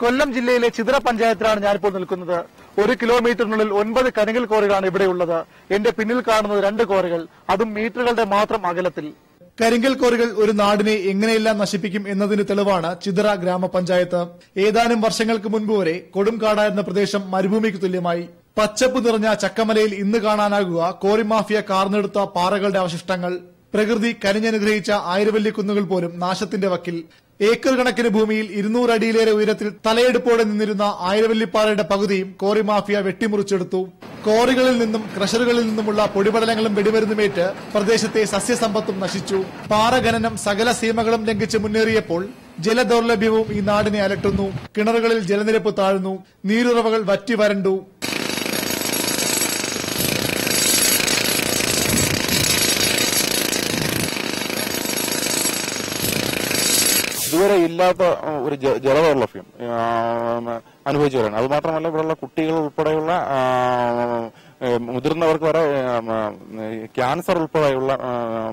കൊല്ലം ജില്ലയിലെ ചിതറ പഞ്ചായത്തിലാണ് ഞാനിപ്പോൾ നിൽക്കുന്നത്. ഒരു കിലോമീറ്ററിനുള്ളിൽ ഒൻപത് കരിങ്കൽ കോറികളാണ് ഇവിടെയുള്ളത് എന്റെ പിന്നിൽ കാണുന്നത് രണ്ട് കോറികൾ. അതും മീറ്ററുകളുടെ മാത്രം അകലത്തിൽ. കരിങ്കൽ കോറികൾ ഒരു നാടിനെ എങ്ങനെയെല്ലാം നശിപ്പിക്കും എന്നതിന് തെളിവാണ് ചിതറ ഗ്രാമപഞ്ചായത്ത്. ഏതാനും വർഷങ്ങൾക്ക് മുൻപ് വരെ കൊടുംകാടായിരുന്ന പ്രദേശം മരുഭൂമിക്ക് തുല്യമായി. പച്ചപ്പ് നിറഞ്ഞ ചക്കമലയിൽ ഇന്ന് കാണാനാകുക കോറി മാഫിയ കാർന്നെടുത്ത പാറകളുടെ അവശിഷ്ടങ്ങൾ. പ്രകൃതി കനിഞ്ഞനുഗ്രഹിച്ച ആയിരവല്ലി കുന്നുകൾ പോലും നാശത്തിന്റെ വക്കിൽ. ഏക്കർ കണക്കിന് ഭൂമിയിൽ ഇരുന്നൂറ് അടിയിലേറെ ഉയരത്തിൽ തലയെടുപ്പോടെ നിന്നിരുന്ന ആയിരവല്ലിപ്പാറയുടെ പകുതിയും കോറി മാഫിയ വെട്ടിമുറിച്ചെടുത്തു. കോറികളിൽ നിന്നും ക്രഷറുകളിൽ നിന്നുമുള്ള പൊടിപടലങ്ങളും വെടിമരുന്നുമേറ്റ് പ്രദേശത്തെ സസ്യസമ്പത്തും നശിച്ചു. പാറഖനനം സകല സീമകളും ലംഘിച്ച് മുന്നേറിയപ്പോൾ ജലദൌർലഭ്യവും ഈ നാടിനെ അലട്ടുന്നു. കിണറുകളിൽ ജലനിരപ്പ് താഴ്ന്നു. നീരുറവകൾ വറ്റി വരണ്ടു. ഇതുവരെ ഇല്ലാത്ത ഒരു ജലദൗർലഭ്യം അനുഭവിച്ചു അനുഭവിച്ചവരാണ് അത് മാത്രമല്ല ഇവിടെയുള്ള കുട്ടികൾ ഉൾപ്പെടെയുള്ള മുതിർന്നവർക്ക് വരെ ക്യാൻസർ ഉൾപ്പെടെയുള്ള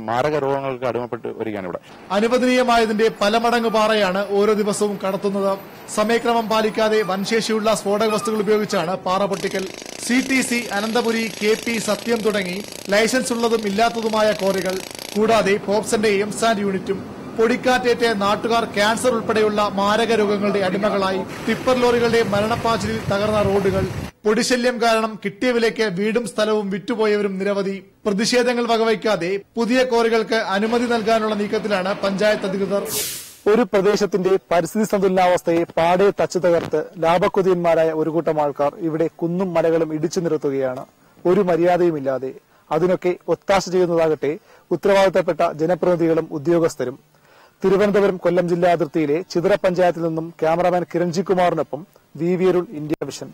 മാരക രോഗങ്ങൾക്ക് അടിമപ്പെട്ട് വരികയാണ് ഇവിടെ. അനുവദനീയമായതിന്റെ പല മടങ്ങ് പാറയാണ് ഓരോ ദിവസവും കടത്തുന്നത്. സമയക്രമം പാലിക്കാതെ വൻശേഷിയുള്ള സ്ഫോടക വസ്തുക്കൾ ഉപയോഗിച്ചാണ് പാറ പൊട്ടിക്കൽ. C T C Ananthapuri K P Sathyam തുടങ്ങി ലൈസൻസ് ഉള്ളതും ഇല്ലാത്തതുമായ കോറികൾ കൂടാതെ പോപ്സന്റെ എംസാൻഡ് യൂണിറ്റും. പൊടിക്കാറ്റേറ്റ് നാട്ടുകാർ ക്യാൻസർ ഉൾപ്പെടെയുള്ള മാരക രോഗങ്ങളുടെ അടിമകളായി ടിപ്പർ ലോറികളുടെ മരണപ്പാച്ചിലിൽ തകർന്ന റോഡുകൾ. പൊടിശല്യം കാരണം കിട്ടിയ വിലയ്ക്ക് വീടും സ്ഥലവും വിറ്റുപോയവരും നിരവധി. പ്രതിഷേധങ്ങൾ വകവയ്ക്കാതെ പുതിയ കോറികൾക്ക് അനുമതി നൽകാനുള്ള നീക്കത്തിലാണ് പഞ്ചായത്ത് അധികൃതർ. ഒരു പ്രദേശത്തിന്റെ പരിസ്ഥിതി സന്തുലനാവസ്ഥയെ പാടെ തച്ചു തകർത്ത് ലാഭക്കുതിയന്മാരായ ഒരു കൂട്ടം ആൾക്കാർ ഇവിടെ കുന്നും മലകളും ഇടിച്ചു നിരത്തുകയാണ്. ഒരു മര്യാദയുമില്ലാതെ അതിനൊക്കെ ഒത്താശ ചെയ്യുന്നതാകട്ടെ ഉത്തരവാദിത്തപ്പെട്ട ജനപ്രതിനിധികളും ഉദ്യോഗസ്ഥരും. തിരുവനന്തപുരം കൊല്ലം ജില്ലാ അതിർത്തിയിലെ ചിതറ പഞ്ചായത്തിൽ നിന്നും ക്യാമറാമാൻ കിരൺജി കുമാറിനൊപ്പം വി ഇന്ത്യ വിഷൻ.